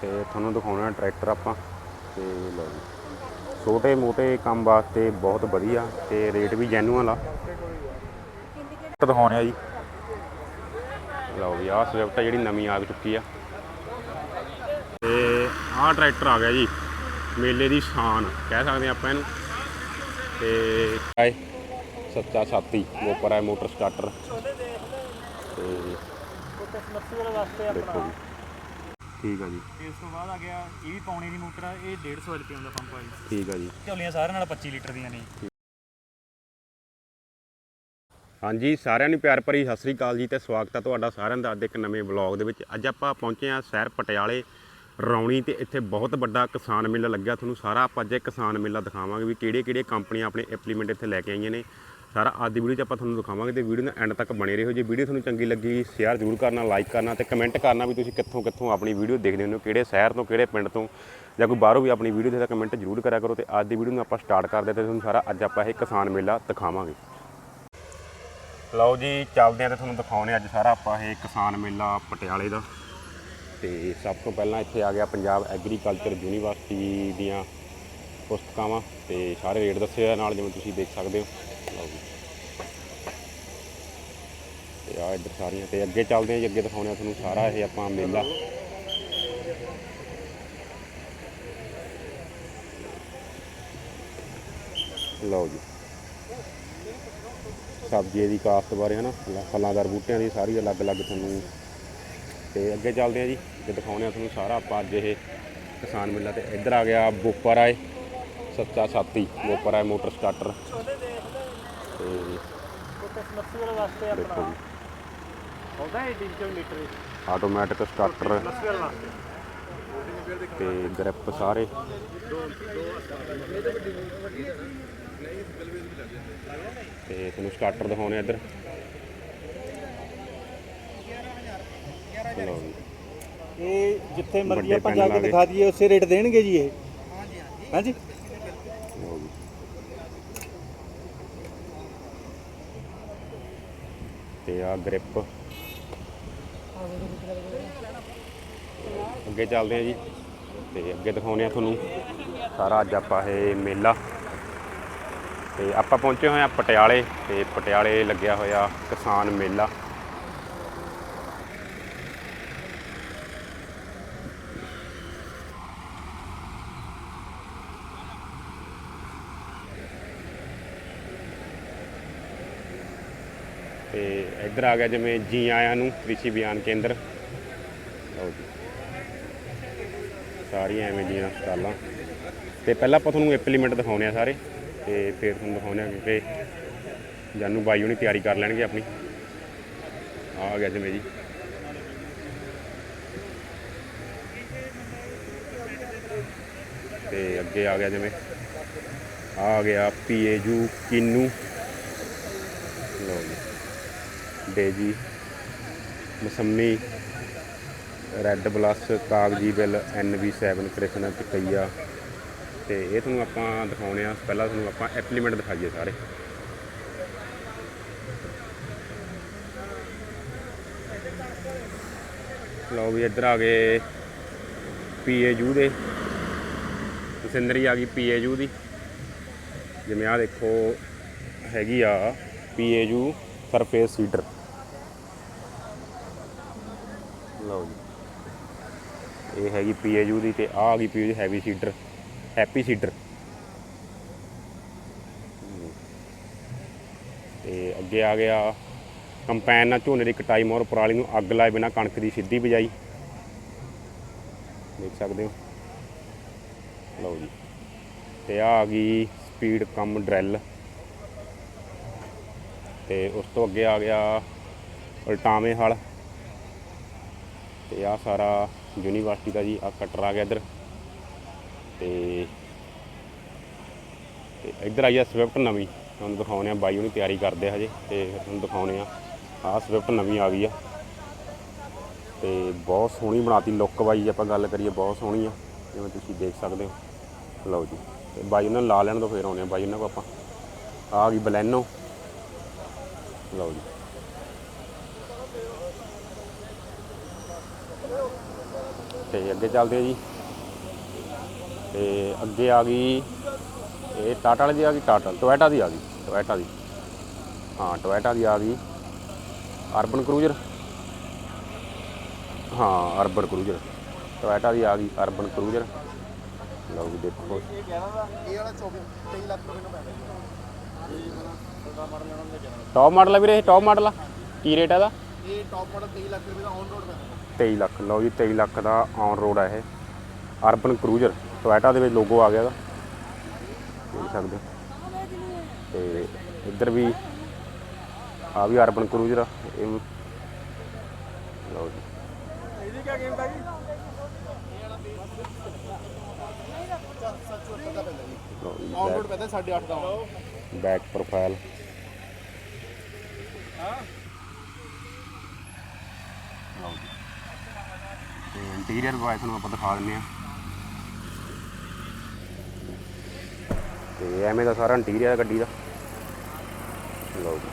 ਤੇ ਤੁਹਾਨੂੰ ਦਿਖਾਉਣਾ ਟਰੈਕਟਰ ਆਪਾਂ। ਤੇ ਲਓ ਜੀ। ਛੋਟੇ ਮੋਟੇ ਕੰਮ ਵਾਸਤੇ ਬਹੁਤ ਵਧੀਆ ਤੇ ਰੇਟ ਵੀ ਜੈਨੂਅਲ ਆ। ਦਿਖਾਉਣੇ ਆ ਜੀ। ਲਓ ਜੀ, ਆਹ ਸਵਿਫਟ ਆ ਜਿਹੜੀ ਨਵੀਂ ਆ ਚੁੱਕੀ ਆ। ਤੇ ਆਹ ਟਰੈਕਟਰ ਆ ਗਿਆ ਜੀ, ਮੇਲੇ ਦੀ ਸ਼ਾਨ, ਕਹਿ ਸਕਦੇ ਆਪਾਂ ਇਹਨੂੰ। ਤੇ ਆਏ, ਸੱਚਾ ਸਾਥੀ ਉੱਪਰ ਹੈ ਮੋਟਰ ਸਟਾਰਟਰ। ਤੇ ਦੇਖੋ ਜੀ। ਠੀਕ ਆ ਜੀ। ਇਸ ਤੋਂ ਬਾਅਦ ਆ ਗਿਆ ਇਹ ਵੀ ਪੌਣੇ ਦੀ ਮੋਟਰ ਆ ਇਹ 150 ਰੁਪਏ ਦਾ ਪੰਪ ਆ ਜੀ। ਠੀਕ ਆ ਜੀ। ਝੋਲੀਆਂ ਸਾਰਿਆਂ ਨਾਲ 25 ਲੀਟਰ ਦੀਆਂ ਨੇ। ਹਾਂਜੀ ਸਾਰਿਆਂ ਨੂੰ ਪਿਆਰ ਭਰੀ ਸਤਿ ਸ੍ਰੀ ਅਕਾਲ ਜੀ ਤੇ ਸਵਾਗਤ ਹੈ ਤੁਹਾਡਾ ਸਾਰਿਆਂ ਦਾ ਅੱਜ ਇੱਕ ਨਵੇਂ ਵਲੌਗ ਦੇ ਵਿੱਚ। ਅੱਜ ਆਪਾਂ ਪਹੁੰਚੇ ਹਾਂ ਸ਼ਹਿਰ ਪਟਿਆਲੇ ਰੌਣੀ ਤੇ ਇੱਥੇ ਬਹੁਤ ਵੱਡਾ ਕਿਸਾਨ ਮੇਲਾ ਲੱਗਿਆ। ਤੁਹਾਨੂੰ ਸਾਰਾ ਆਪਾਂ ਅੱਜ ਇਹ ਕਿਸਾਨ ਮੇਲਾ ਦਿਖਾਵਾਂਗੇ ਵੀ ਕਿਹੜੇ ਕਿਹੜੇ ਕੰਪਨੀਆਂ ਆਪਣੇ ਇੰਪਲੀਮੈਂਟ ਇੱਥੇ ਲੈ ਕੇ ਆਈਆਂ ਨੇ। ਸਾਰਾ ਅੱਜ ਦੀ ਵੀਡੀਓ 'ਚ ਆਪਾਂ ਤੁਹਾਨੂੰ ਦਿਖਾਵਾਂਗੇ ਤੇ ਵੀਡੀਓ ਨੂੰ ਐਂਡ ਤੱਕ ਬਣੇ ਰਹੋ। ਜੇ ਵੀਡੀਓ ਤੁਹਾਨੂੰ ਚੰਗੀ ਲੱਗੀ ਸ਼ੇਅਰ ਜ਼ਰੂਰ ਕਰਨਾ ਲਾਈਕ ਕਰਨਾ ਤੇ ਕਮੈਂਟ ਕਰਨਾ ਵੀ ਤੁਸੀਂ ਕਿੱਥੋਂ ਕਿੱਥੋਂ ਆਪਣੀ ਵੀਡੀਓ ਦੇਖਦੇ ਹੋ, ਕਿਹੜੇ ਸ਼ਹਿਰ ਤੋਂ, ਕਿਹੜੇ ਪਿੰਡ ਤੋਂ ਜਾਂ ਕੋਈ ਬਾਹਰੋਂ ਵੀ ਆਪਣੀ ਵੀਡੀਓ ਦੇ ਤਾਂ ਕਮੈਂਟ ਜ਼ਰੂਰ ਕਰਿਆ ਕਰੋ ਤੇ ਅੱਜ ਦੀ ਵੀਡੀਓ ਨੂੰ ਆਪਾਂ ਸਟਾਰਟ ਕਰਦੇ ਤੇ ਤੁਹਾਨੂੰ ਸਾਰਾ ਅੱਜ ਆਪਾਂ ਇਹ ਕਿਸਾਨ ਮੇਲਾ ਦਿਖਾਵਾਂਗੇ। ਲਓ ਜੀ, ਚੱਲਦੇ ਆਂ ਤੇ ਤੁਹਾਨੂੰ ਦਿਖਾਉਣੇ ਅੱਜ ਸਾਰਾ ਆਪਾਂ ਇਹ ਕਿਸਾਨ ਮੇਲਾ ਪਟਿਆਲੇ ਦਾ। ਤੇ ਸਭ ਤੋਂ ਪਹਿਲਾਂ ਇੱਥੇ ਆ ਗਿਆ ਪੰਜਾਬ ਐਗਰੀਕਲਚਰ ਯੂਨੀਵਰਸਿਟੀ ਦੀਆਂ ਪੁਸਤਕਾਵਾਂ ਤੇ ਸਾਰੇ ਰੇਟ ਦੱਸੇ ਆ, ਨਾਲ ਜਿਵੇਂ ਤੁਸੀਂ ਦੇਖ ਸਕਦੇ ਹੋ। ਲਓ ਜੀ। ਤੇ ਆ ਇੱਧਰ ਸਾਰੀਆਂ ਤੇ ਅੱਗੇ ਚੱਲਦੇ ਆਂ ਜੀ ਅੱਗੇ ਦਿਖਾਉਣੇ ਆ ਤੁਹਾਨੂੰ ਸਾਰਾ ਇਹ ਆਪਾਂ ਮੇਲਾ। ਲਓ ਜੀ। ਸਬਜ਼ੀ ਦੀ ਕਾਸ਼ਤ ਬਾਰੇ ਹਨਾ ਫਲਾਂ- ਫਲਾਂਦਾਰ ਬੂਟਿਆਂ ਦੀ ਸਾਰੀ ਅਲੱਗ-ਅਲੱਗ ਤੁਹਾਨੂੰ। ਤੇ ਅੱਗੇ ਚੱਲਦੇ ਆ ਜੀ ਤੇ ਦਿਖਾਉਣੇ ਆ ਤੁਹਾਨੂੰ ਸਾਰਾ ਆਪਾਂ ਅੱਜ ਇਹ ਕਿਸਾਨ ਮੇਲਾ ਤੇ ਇੱਧਰ ਆ ਗਿਆ ਬੋਪਰ ਆਏ ਸੱਚਾ ਸਾਥੀ ਬੋਪਰ ਆਏ ਮੋਟਰ ਸਟਾਰਟਰ। ਤੇ ਸਮਰਸੀਬਲ ਵਾਸਤੇ ਆਪਣਾ ਹੁੰਦਾ ਹੈ 300 ਲੀਟਰ ਆਟੋਮੈਟਿਕ ਸਟਾਰਟਰ ਵਾਸਤੇ ਤੇ ਗ੍ਰਿਪ ਸਾਰੇ। ਤੇ ਤੁਹਾਨੂੰ ਸਟਾਰਟਰ ਦਿਖਾਉਣੇ ਇੱਧਰ। ਚਲੋ ਜੀ। ਇਹ ਜਿੱਥੇ ਮਰਜ਼ੀ ਵੱਡੇ ਆਪਾਂ ਜਾ ਕੇ। ਦਿਖਾ ਦਈਏ ਉਸੇ ਰੇਟ ਦੇਣਗੇ ਜੀ ਇਹ। ਹਾਂਜੀ। ਲਓ ਜੀ। ਤੇ ਆ ਗ੍ਰਿਪ ਅੱਗੇ ਚੱਲਦੇ ਆ ਜੀ ਤੇ ਅੱਗੇ ਦਿਖਾਉਂਦੇ ਆ ਤੁਹਾਨੂੰ ਸਾਰਾ ਅੱਜ ਆਪਾਂ ਇਹ ਮੇਲਾ ਤੇ ਆਪਾਂ ਪਹੁੰਚੇ ਹੋਏ ਆ ਪਟਿਆਲੇ ਤੇ ਪਟਿਆਲੇ ਲੱਗਿਆ ਹੋਇਆ ਕਿਸਾਨ ਮੇਲਾ ਤੇ ਇੱਧਰ ਆ ਗਿਆ ਜਿਵੇਂ ਜੀ ਆਇਆਂ ਨੂੰ, ਕ੍ਰਿਸ਼ੀ ਬਿਆਨ ਕੇਂਦਰ। ਲਓ ਜੀ। ਸਾਰੀਆਂ ਐਵੇਂ ਦੀਆਂ ਸਟਾਲਾਂ। ਤੇ ਪਹਿਲਾਂ ਆਪਾਂ ਤੁਹਾਨੂੰ ਇੰਪਲੀਮੈਂਟ ਦਿਖਾਉਣੇ ਆ ਸਾਰੇ, ਤੇ ਫਿਰ ਤੁਹਾਨੂੰ ਦਿਖਾਉਣੇ ਆ ਕਿ ਜਾਨੂ ਬਾਈ ਹੁਣੀ ਤਿਆਰੀ ਕਰ ਲੈਣਗੇ ਆਪਣੀ। ਆ ਗਿਆ ਜਿਵੇਂ ਜੀ। ਤੇ ਅੱਗੇ ਆ ਗਿਆ ਜਿਵੇਂ। ਆ ਗਿਆ ਪੀਏਯੂ ਕਿੰਨੂ। ਲਓ ਜੀ। ਡੇਜੀ ਮਸੰਮੀ, ਰੈੱਡ ਪਲੱਸ ਕਾਗਜੀ ਬਿੱਲ NV7 ਕ੍ਰਿਸ਼ਨ ਚਕਈਆ। ਤੇ ਇਹ ਤੁਹਾਨੂੰ ਆਪਾਂ ਦਿਖਾਉਣੇ ਆ, ਪਹਿਲਾਂ ਤੁਹਾਨੂੰ ਆਪਾਂ ਐਪਲੀਮੈਂਟ ਦਿਖਾਈਏ ਸਾਰੇ। ਲਓ ਵੀ ਇੱਧਰ ਆ ਗਏ ਪੀਏਯੂ ਦੇ। ਤਸਿੰਦਰੀ ਆ ਗਈ ਪੀਏਯੂ ਦੀ। ਜਿਵੇਂ ਆ ਦੇਖੋ, ਹੈਗੀ ਆ ਪੀਏਯੂ ਸਰਫੇਸ ਸੀਡਰ ਲਓ ਜੀ। ਇਹ ਹੈਗੀ ਪੀਏਯੂ ਦੀ ਤੇ ਆਹ ਆ ਗਈ PAU heavy seeder happy seeder ਤੇ ਅੱਗੇ ਆ ਗਿਆ ਕੰਪੈਨ ਨਾਲ ਝੋਨੇ ਦੀ ਕਟਾਈ ਮੋਰ ਪਰਾਲੀ ਨੂੰ ਅੱਗ ਲਾਏ ਬਿਨਾ ਕਣਕ ਦੀ ਸਿੱਧੀ ਬਿਜਾਈ। ਦੇਖ ਸਕਦੇ ਹੋ। ਲਓ ਜੀ। ਤੇ ਆ ਆ ਗਈ ਸਪੀਡ ਕਮ ਡਰੈਲ ਤੇ ਉਸ ਤੋਂ ਅੱਗੇ ਆ ਗਿਆ ਉਲਟਾਵੇਂ ਹਲ। ਤੇ ਆ ਸਾਰਾ ਯੂਨੀਵਰਸਿਟੀ ਦਾ ਜੀ ਆ ਕਟਰ ਆ ਗਿਆ ਇੱਧਰ। ਤੇ ਤੇ ਇੱਧਰ ਆਈ ਆ ਸਵਿਫਟ ਨਵੀਂ। ਤੁਹਾਨੂੰ ਦਿਖਾਉਣੇ ਆ, ਬਾਈ ਉਹਨੂੰ ਤਿਆਰੀ ਕਰਦੇ ਹਜੇ, ਤੇ ਫਿਰ ਤੁਹਾਨੂੰ ਦਿਖਾਉਣੇ ਆ। ਆ ਸਵਿਫਟ ਨਵੀਂ ਆ ਗਈ ਆ। ਤੇ ਬਹੁਤ ਸੋਹਣੀ ਬਣਾਤੀ, ਲੁੱਕ ਬਾਈ ਜੇ ਆਪਾਂ ਗੱਲ ਕਰੀਏ, ਬਹੁਤ ਸੋਹਣੀ ਆ। ਜਿਵੇਂ ਤੁਸੀਂ ਦੇਖ ਸਕਦੇ ਹੋ। ਲਓ ਜੀ, ਤੇ ਬਾਈ ਉਹਨਾਂ ਨੂੰ ਲਾ ਲੈਣ ਤੋਂ ਫੇਰ ਆਉਣੇ ਆ ਬਾਈ ਉਹਨਾਂ ਕੋ ਆਪਾਂ। ਆ ਗਈ ਬਲੈਨੋ। ਲਓ ਜੀ। ਤੇ ਅੱਗੇ ਚੱਲਦੇ ਆ ਜੀ। ਤੇ ਅੱਗੇ ਆ ਗਈ, ਇਹ ਟਾਟਾ ਵਾਲੀ ਦੀ ਆ ਗਈ, ਟਾਟਾ, ਟੋਇਟਾ ਦੀ ਆ ਗਈ, ਟੋਇਟਾ ਦੀ। ਹਾਂ, ਟੋਇਟਾ ਦੀ ਆ ਗਈ। Urban Cruiser. ਹਾਂ, ਅਰਬਨ ਕਰੂਜ਼ਰ। ਟੋਇਟਾ ਦੀ ਆ ਗਈ, ਅਰਬਨ ਕਰੂਜ਼ਰ। ਲਓ ਜੀ, ਦੇਖੋ। ਇਹ ਕਹਿਣਾ ਦਾ ਇਹ ਵਾਲਾ 24 23 ਲੱਖ ਰੁਪਏ ਨੂੰ ਪੈਂਦਾ ਮਾਡਲ ਲੈਣਾ ਹੁੰਦਾ ਜਨਰਲ ਟੌਪ ਮਾਡਲ ਆ ਵੀਰੇ, ਇਹ ਟੌਪ ਮਾਡਲ ਆ। ਕੀ ਰੇਟ ਹੈ ਇਹਦਾ? ਇਹ ਟੌਪ ਮਾਡਲ 23 ਲੱਖ ਰੁਪਏ ਦਾ ਔਨ ਰੋਡ ਪੈਂਦਾ। 23 ਲੱਖ ਲਓ ਜੀ 23 ਲੱਖ ਦਾ ਔਨ ਰੋਡ ਆ ਇਹ। ਅਰਬਨ ਕਰੂਜ਼ਰ ਟੋਇਟਾ ਦੇ ਵਿੱਚ ਲੋਗੋ ਆ ਗਿਆ ਦੇਖ ਸਕਦੇ ਹੋ। ਤੇ ਇੱਧਰ ਵੀ ਆ ਵੀ ਅਰਬਨ ਕਰੂਜ਼ਰ ਆ ਇਹ ਲਓ ਜੀ। ਇਹਦੀ ਕੀ ਕੀਮਤ ਹੈ ਜੀ ਔਨ ਰੋਡ ਪੈਂਦਾ 8.5 ਦਾ। ਬੈਕ ਪ੍ਰੋਫਾਈਲ ਲਓ ਤੇ ਇੰਟੀਰੀਅਰ ਵਾਇਸ ਤੁਹਾਨੂੰ ਆਪਾਂ ਦਿਖਾ ਦਿੰਨੇ ਆ ਤੇ ਐਵੇਂ ਦਾ ਸਾਰਾ ਇੰਟੀਰੀਅਰ ਗੱਡੀ ਦਾ। ਲਓ ਜੀ।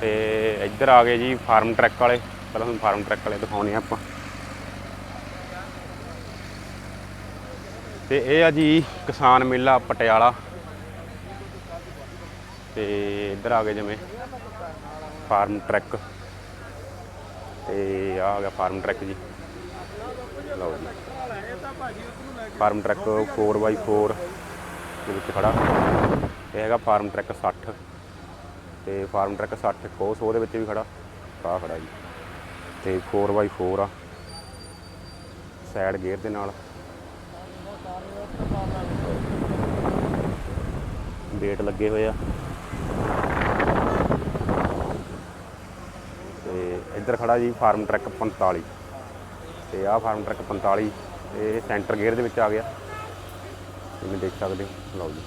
ਤੇ ਇੱਧਰ ਆ ਗਏ ਜੀ ਫਾਰਮ ਟਰੱਕ ਵਾਲੇ। ਪਹਿਲਾਂ ਤੁਹਾਨੂੰ ਫਾਰਮ ਟਰੱਕ ਵਾਲੇ ਦਿਖਾਉਣੇ ਆ ਆਪਾਂ। ਤੇ ਇਹ ਆ ਜੀ ਕਿਸਾਨ ਮੇਲਾ ਪਟਿਆਲਾ। ਤੇ ਇੱਧਰ ਆ ਗਏ ਜਿਵੇਂ। Farmtrac. ਤੇ ਆ ਆ ਗਿਆ ਫਾਰਮ ਟਰੱਕ ਜੀ। ਲਓ ਜੀ। ਫਾਰਮ ਟਰੱਕ 4x4 ਦੇ ਵਿੱਚ ਖੜਾ। ਇਹ ਹੈਗਾ ਫਾਰਮ ਟਰੱਕ 60 ਤੇ ਫਾਰਮ ਟਰੱਕ 60 ਕੋਸ ਦੇ ਵਿੱਚ ਵੀ ਖੜਾ। ਆ ਖੜਾ ਜੀ। ਤੇ 4x4 ਆ। ਸਾਈਡ ਗੇਅਰ ਦੇ ਨਾਲ। ਵੇਟ ਲੱਗੇ ਹੋਏ ਆ ਤੇ ਇੱਧਰ ਖੜਾ ਜੀ, ਫਾਰਮ ਟਰੱਕ 45 ਤੇ ਆਹ ਫਾਰਮ ਟਰੱਕ 45 ਇਹ ਸੈਂਟਰ ਗੇਅਰ ਦੇ ਵਿੱਚ ਆ ਗਿਆ। ਜਿਵੇਂ ਦੇਖ ਸਕਦੇ ਹੋ, ਲਓ ਜੀ।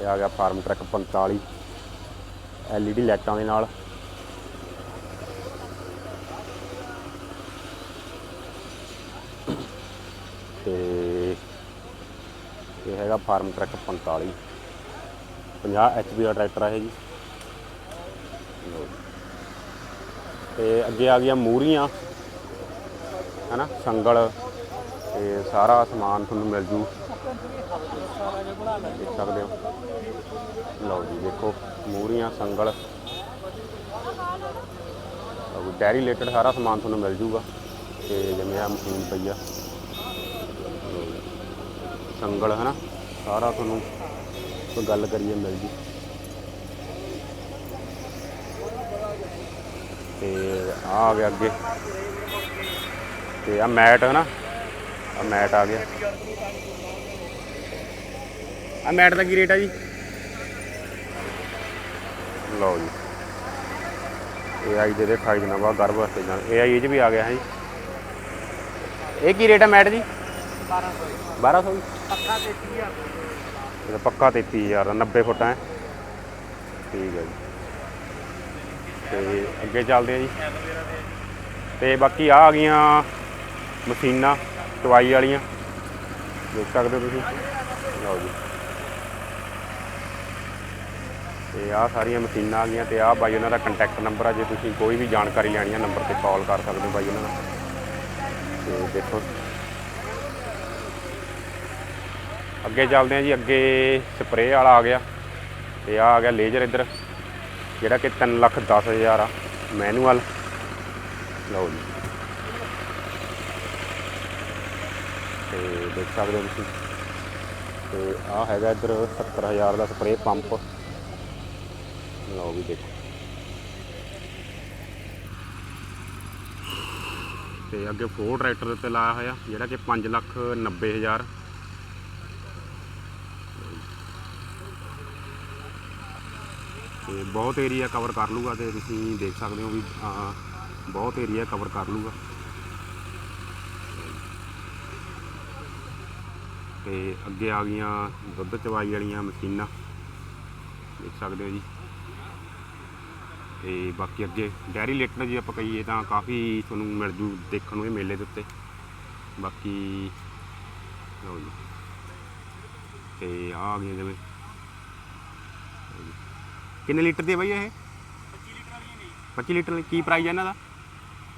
ਇਹ ਆ ਗਿਆ ਫਾਰਮ ਟਰੱਕ 45 LED ਲਾਈਟਾਂ ਦੇ ਨਾਲ। ਤੇ ਇਹ ਹੈਗਾ ਫਾਰਮ ਟਰੱਕ 45 50 HP ਦਾ ਟਰੈਕਟਰ ਹੈ ਜੀ ਲਓ ਜੀ। ਤੇ ਅੱਗੇ ਆ ਗਈਆਂ ਮੂਰੀਆਂ, ਹਨਾ, ਸੰਗਲ, ਤੇ ਸਾਰਾ ਸਮਾਨ ਤੁਹਾਨੂੰ ਮਿਲ ਜੂ ਦੇਖ ਸਕਦੇ ਹੋ ਲਓ ਜੀ, ਦੇਖੋ, ਮੂਰੀਆਂ, ਸੰਗਲ ਲਓ ਡੈਰੀ ਰਿਲੇਟਡ ਸਾਰਾ ਸਮਾਨ ਤੁਹਾਨੂੰ ਮਿਲ ਜੂਗਾ ਤੇ ਜਿਵੇਂ ਆ ਮਸ਼ੀਨ ਪਈ ਆ ਲਓ ਜੀ। ਸੰਗਲ, ਹਨਾ, ਸਾਰਾ ਤੁਹਾਨੂੰ ਕੋਈ ਗੱਲ ਕਰੀਏ ਮਿਲ ਜੂ। ਤੇ ਆ ਆ ਗਿਆ ਅੱਗੇ। ਤੇ ਆ ਮੈਟ ਹੈ ਨਾ ਆ ਮੈਟ ਆ ਗਿਆ। ਆ ਮੈਟ ਦਾ ਕੀ ਰੇਟ ਆ ਜੀ? ਲਓ ਜੀ। ਇਹ ਆਈ ਦੇ ਦੇ 28 ਦਿਨਾਂ ਬਾਅਦ ਗਰਭ ਵਾਸਤੇ ਜਾਣ ਇਹ ਆਈ ਇਹ 'ਚ ਵੀ ਆ ਗਿਆ ਹੈ ਜੀ। ਇਹ ਕੀ ਰੇਟ ਹੈ ਮੈਟ ਜੀ? 1200 1200 ਜੀ। ਪੱਕਾ ਤੇ 30000 ਇਹ ਪੱਕਾ 33000 ਦਾ 90 ਫੁੱਟ ਹੈ ਠੀਕ ਹੈ ਜੀ। ਤੇ ਅੱਗੇ ਚੱਲਦੇ ਆ ਜੀ। ਤੇ ਬਾਕੀ ਆ ਆ ਗਈਆਂ ਮਸ਼ੀਨਾਂ ਟਵਾਈ ਵਾਲੀਆਂ। ਦੇਖ ਸਕਦੇ ਹੋ ਤੁਸੀਂ। ਲਓ ਜੀ। ਤੇ ਆ ਸਾਰੀਆਂ ਮਸ਼ੀਨਾਂ ਆ ਗਈਆਂ ਤੇ ਆ ਬਾਈ ਉਹਨਾਂ ਦਾ ਕੰਟੈਕਟ ਨੰਬਰ ਆ। ਜੇ ਤੁਸੀਂ ਕੋਈ ਵੀ ਜਾਣਕਾਰੀ ਲੈਣੀ ਆ ਨੰਬਰ ਤੇ ਕਾਲ ਕਰ ਸਕਦੇ ਹੋ ਬਾਈ ਉਹਨਾਂ ਦਾ। ਤੇ ਦੇਖੋ। ਅੱਗੇ ਚੱਲਦੇ ਆ ਜੀ, ਅੱਗੇ ਸਪਰੇਅ ਵਾਲਾ ਆ ਗਿਆ। ਤੇ ਆ ਆ ਗਿਆ ਲੇਜ਼ਰ ਇੱਧਰ, ਜਿਹੜਾ ਕਿ 3 ਲੱਖ 10 ਹਜ਼ਾਰ ਆ ਮੈਨੂਅਲ ਲਓ ਜੀ। ਤੇ ਦੇਖ ਸਕਦੇ ਹੋ ਤੁਸੀਂ। ਤੇ ਆ ਹੈਗਾ ਇੱਧਰ 70000 ਦਾ ਸਪਰੇਅ ਪੰਪ ਲਓ ਵੀ ਦੇਖੋ। ਤੇ ਅੱਗੇ ਫੋਰ ਟਰੈਕਟਰ ਦੇ ਉੱਤੇ ਲਾਇਆ ਹੋਇਆ, ਜਿਹੜਾ ਕਿ 5 ਲੱਖ 90 ਹਜ਼ਾਰ। ਤੇ ਬਹੁਤ ਏਰੀਆ ਕਵਰ ਕਰ ਲੂਗਾ ਤੇ ਤੁਸੀਂ ਦੇਖ ਸਕਦੇ ਹੋ ਵੀ ਬਹੁਤ ਏਰੀਆ ਕਵਰ ਕਰ ਲੂਗਾ ਤੇ ਅੱਗੇ ਆ ਗਈਆਂ ਦੁੱਧ ਚਵਾਈ ਵਾਲੀਆਂ ਮਸ਼ੀਨਾਂ, ਦੇਖ ਸਕਦੇ ਹੋ ਜੀ। ਤੇ ਬਾਕੀ ਅੱਗੇ ਡੈਰੀ ਲਿਟਰ ਜੇ ਆਪਾਂ ਕਹੀਏ ਤਾਂ ਕਾਫੀ ਤੁਹਾਨੂੰ ਮਿਲ ਜੂ ਦੇਖਣ ਨੂੰ ਇਹ ਮੇਲੇ ਦੇ ਉੱਤੇ। ਬਾਕੀ ਲਓ ਜੀ। ਤੇ ਆ ਗਈਆਂ ਜਿਵੇਂ ਕਿੰਨੇ ਲੀਟਰ ਦੀ ਹੈ ਬਾਈ ਇਹ? 25 ਲੀਟਰ ਵਾਲੀ ਨਹੀਂ 25 ਲੀਟਰ ਕੀ ਪ੍ਰਾਈਸ ਹੈ ਇਹਨਾਂ ਦਾ?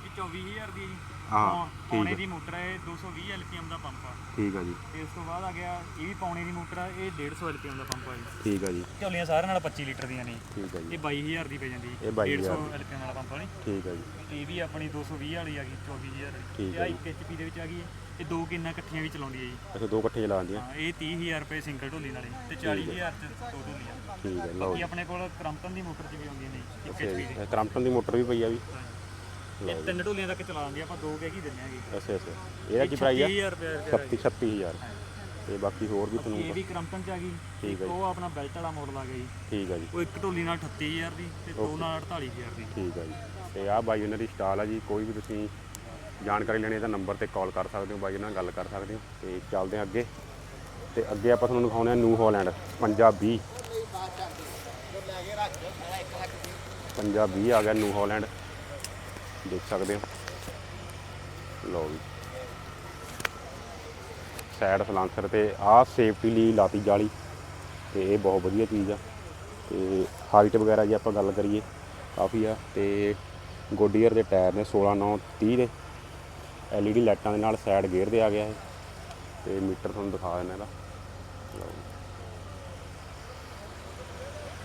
ਇਹ 24000 ਦੀ ਹੈ ਜੀ। ਹਾਂ, ਪੌਣੇ ਹੈ। ਦੀ ਮੋਟਰ ਹੈ ਇਹ 220 ਐਲਪੀਐਮ ਦਾ ਪੰਪ ਆ। ਠੀਕ ਆ ਜੀ। ਤੇ ਉਸ ਤੋਂ ਬਾਅਦ ਆ ਗਿਆ ਇਹ ਵੀ ਪੌਣੇ ਦੀ ਮੋਟਰ ਆ ਇਹ 150 ਐਲਪੀਐਮ ਦਾ ਪੰਪ ਆ ਜੀ। ਠੀਕ ਆ ਜੀ। ਝੋਲੀਆਂ ਸਾਰਿਆਂ ਨਾਲ 25 ਲੀਟਰ ਦੀਆਂ ਨੇ। ਠੀਕ ਆ ਜੀ। ਇਹ 22000 ਦੀ ਪੈ ਜਾਂਦੀ 22,000 150 ਐਲਪੀਐਮ ਵਾਲਾ ਪੰਪ ਵਾਲੀ ਠੀਕ ਆ ਜੀ। ਇਹ ਵੀ ਆਪਣੀ 220 ਵਾਲੀ ਆ ਗਈ 24000 ਵਾਲੀ। ਇਹ ਹੈ ਆ 1 ਐਚਪੀ ਦੇ ਵਿੱਚ ਆ ਗਈ ਹੈ। ਇਹ ਦੋ ਕਿੰਨਾ ਇਕੱਠੀਆਂ ਵੀ ਚਲਾਉਂਦੀ ਹੈ ਜੀ। ਅੱਛਾ ਦੋ ਇਕੱਠੇ ਚਲਾ ਦਿੰਦੀਆਂ ਹਾਂ ਇਹ 30000 ਰੁਪਏ ਸਿੰਗਲ ਢੋਲੀ ਨਾਲੇ ਤੇ 40000 ਚ ਦੋ ਢੋਲੀਆਂ। ਠੀਕ ਹੈ ਲਓ ਬਾਕੀ ਆਪਣੇ ਕੋਲ ਕਰੰਪਟਨ ਦੀ ਮੋਟਰ ਚ ਵੀ ਆਉਂਦੀਆਂ ਨੇ 1 ਅੱਛਾ ਐਚਪੀ ਜੀ ਦੀ। ਇਹ ਕ੍ਰਾਂਪਟਨ ਦੀ ਮੋਟਰ ਵੀ ਪਈ ਆ ਵੀ। ਇਹ ਤਿੰਨ ਢੋਲੀਆਂ ਤੱਕ ਚਲਾਉਂਦੀ ਆਪਾਂ ਦੋ ਕਹਿ ਹੀ ਦਿੰਦੇ ਆਂਗੇ। ਅੱਛਾ ਅੱਛਾ। ਇਹਦਾ ਕੀ ਪ੍ਰਾਈਸ ਆ? 30000 ਰੁਪਏ ਦਾ 36 36000 ਤੇ ਬਾਕੀ ਹੋਰ ਵੀ ਇਹ ਤੁਹਾਨੂੰ ਵੀ ਕਰੰਪਟਨ ਚ ਆ ਗਈ। ਠੀਕ ਹੈ ਇੱਕ ਉਹ ਆਪਣਾ ਬੈਲਟ ਵਾਲਾ ਮਾਡਲ ਆ ਗਿਆ ਜੀ। ਠੀਕ ਆ ਜੀ। ਉਹ ਇੱਕ ਢੋਲੀ ਨਾਲ 38000 ਦੀ ਤੇ ਦੋ ਨਾਲ 48000 ਦੀ। ਠੀਕ ਆ ਜੀ। ਤੇ ਆਹ ਬਾਈ ਉਹਨਾਂ ਦੀ ਸਟਾਲ ਆ ਜੀ ਕੋਈ ਵੀ ਤੁਸੀਂ ਜਾਣਕਾਰੀ ਲੈਣੀ ਹੈ ਤਾਂ ਨੰਬਰ ਤੇ ਕਾਲ ਕਰ ਸਕਦੇ ਹੋ ਬਾਈ ਉਹਨਾਂ ਨਾਲ ਗੱਲ ਕਰ ਸਕਦੇ ਹੋ ਤੇ ਚੱਲਦੇ ਹਾਂ ਅੱਗੇ। ਤੇ ਅੱਗੇ ਆਪਾਂ ਤੁਹਾਨੂੰ ਦਿਖਾਉਂਦੇ ਹਾਂ ਨਿਊ ਹਾਲੈਂਡ, ਪੰਜਾਬੀ ਪੰਜਾਬੀ ਆ ਗਿਆ ਨਿਊ ਹਾਲੈਂਡ। ਦੇਖ ਸਕਦੇ ਹੋ। ਲਓ ਜੀ ਸਾਈਡ ਸਲਾਂਸਰ ਤੇ ਆਹ ਸੇਫਟੀ ਲਈ ਲਾਤੀ ਜਾਲੀ। ਤੇ ਇਹ ਬਹੁਤ ਵਧੀਆ ਚੀਜ਼ ਆ। ਤੇ ਹਾਈਟ ਵਗੈਰਾ ਜੇ ਆਪਾਂ ਗੱਲ ਕਰੀਏ, ਕਾਫੀ ਆ। ਤੇ ਗੋਡੀਅਰ ਦੇ ਟਾਇਰ ਨੇ 16 9 30 ਦੇ। LED ਲਾਈਟਾਂ ਦੇ ਨਾਲ ਸਾਈਡ ਗੇਅਰ ਦੇ ਆ ਗਿਆ ਹੈ ਤੇ ਮੀਟਰ ਤੁਹਾਨੂੰ ਦਿਖਾ ਦਿੰਦਾ ਇਹਦਾ। ਲਓ ਜੀ।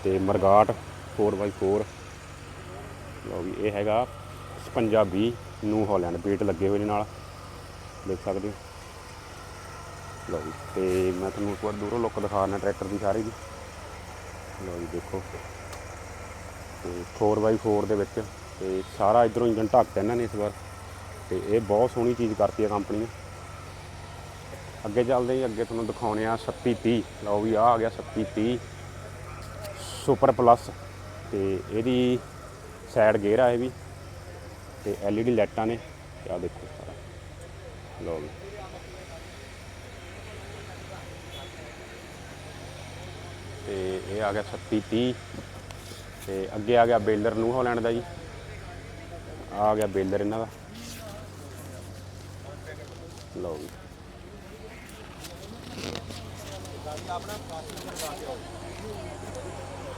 ਤੇ ਮਰਗਾਟ 4x4 ਲਓ ਵੀ ਇਹ ਹੈਗਾ ਪੰਜਾਬੀ ਨਿਊ ਹਾਲੈਂਡ ਬੇਟ ਲੱਗੇ ਹੋਏ ਨੇ ਨਾਲ। ਦੇਖ ਸਕਦੇ ਹੋ। ਲਓ ਜੀ, ਤੇ ਮੈਂ ਤੁਹਾਨੂੰ ਇੱਕ ਵਾਰ ਦੂਰੋਂ ਲੁੱਕ ਦਿਖਾ ਦਿੰਦਾ ਟਰੈਕਟਰ ਦੀ ਸਾਰੀ ਦੀ। ਲਓ ਜੀ, ਦੇਖੋ। ਤੇ 4x4 ਦੇ ਵਿੱਚ, ਤੇ ਸਾਰਾ ਇਧਰੋਂ ਇੰਜਨ ਢੱਕਦਾ ਇਹਨਾਂ ਨੇ ਇਸ ਵਾਰ। ਤੇ ਇਹ ਬਹੁਤ ਸੋਹਣੀ ਚੀਜ਼ ਕਰਤੀ ਹੈ ਕੰਪਨੀ ਨੇ। ਅੱਗੇ ਚੱਲਦੇ ਜੀ, ਅੱਗੇ ਤੁਹਾਨੂੰ ਦਿਖਾਉਣੇ ਆ 3630 ਲਓ ਵੀ ਆ ਆ ਗਿਆ 3630 ਸੁਪਰ ਪਲੱਸ ਤੇ ਇਹਦੀ ਸਾਈਡ ਗੇਅਰ ਆ ਇਹ ਵੀ। ਤੇ LED ਲਾਈਟਾਂ ਨੇ ਤੇ ਆ ਦੇਖੋ ਸਾਰਾ। ਲਓ ਵੀ। ਤੇ ਇਹ ਆ ਗਿਆ 3630 ਤੇ ਅੱਗੇ ਆ ਗਿਆ ਬੇਲਰ ਨੂੰ ਹੋਲੈਂਡ ਦਾ ਜੀ। ਆ ਗਿਆ ਬੇਲਰ ਇਹਨਾਂ ਦਾ। ਲਓ ਜੀ।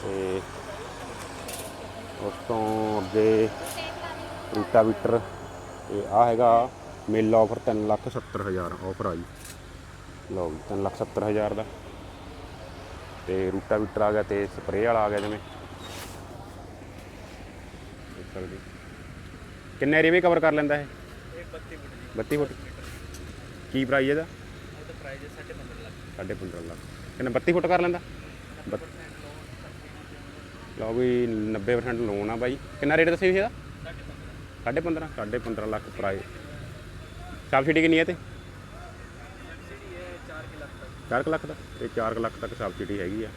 ਤੇ ਉਸ ਤੋਂ ਅੱਗੇ ਰੂਟਾਵੀਟਰ ਤੇ ਆ ਹੈਗਾ ਮੇਲ ਆਫਰ 370000 ਆਫਰ ਆ ਜੀ। ਲਓ ਜੀ 370000 ਦਾ। ਤੇ ਰੂਟਾਵੀਟਰ ਆ ਗਿਆ ਤੇ ਸਪਰੇਅ ਵਾਲਾ ਆ ਗਿਆ ਜਿਵੇਂ। ਕਿੰਨੇ ਏਰੀਆ ਕਵਰ ਕਰ ਲੈਂਦਾ ਇਹ? ਇਹ 32 ਫੁੱਟ 32 ਦੀ ਫੁੱਟ। ਕੀ ਪ੍ਰਾਈਸ ਇਹਦਾ? ਉਹਦਾ ਪ੍ਰਾਈਸ ਹੈ 15.5 ਲੱਖ। 15.5 ਲੱਖ। ਕਿੰਨਾ 32 ਫੁੱਟ ਕਰ ਲੈਂਦਾ? ਲਓ ਵੀ 90% ਲੋਨ ਆ ਬਾਈ। ਕਿੰਨਾ ਰੇਟ ਦੱਸਿਆ ਸੀ ਇਹਦਾ? 15.5 15.5 ਲੱਖ ਪ੍ਰਾਈਸ ਸਬਸਿਡੀ ਕਿੰਨੀ ਹੈ ਤੇ ਸਬਸਿਡੀ ਹੈ 4 ਲੱਖ ਤੱਕ। 4 ਲੱਖ ਦਾ ਇਹ 4 ਲੱਖ ਤੱਕ ਸਬਸਿਡੀ ਹੈਗੀ ਆ।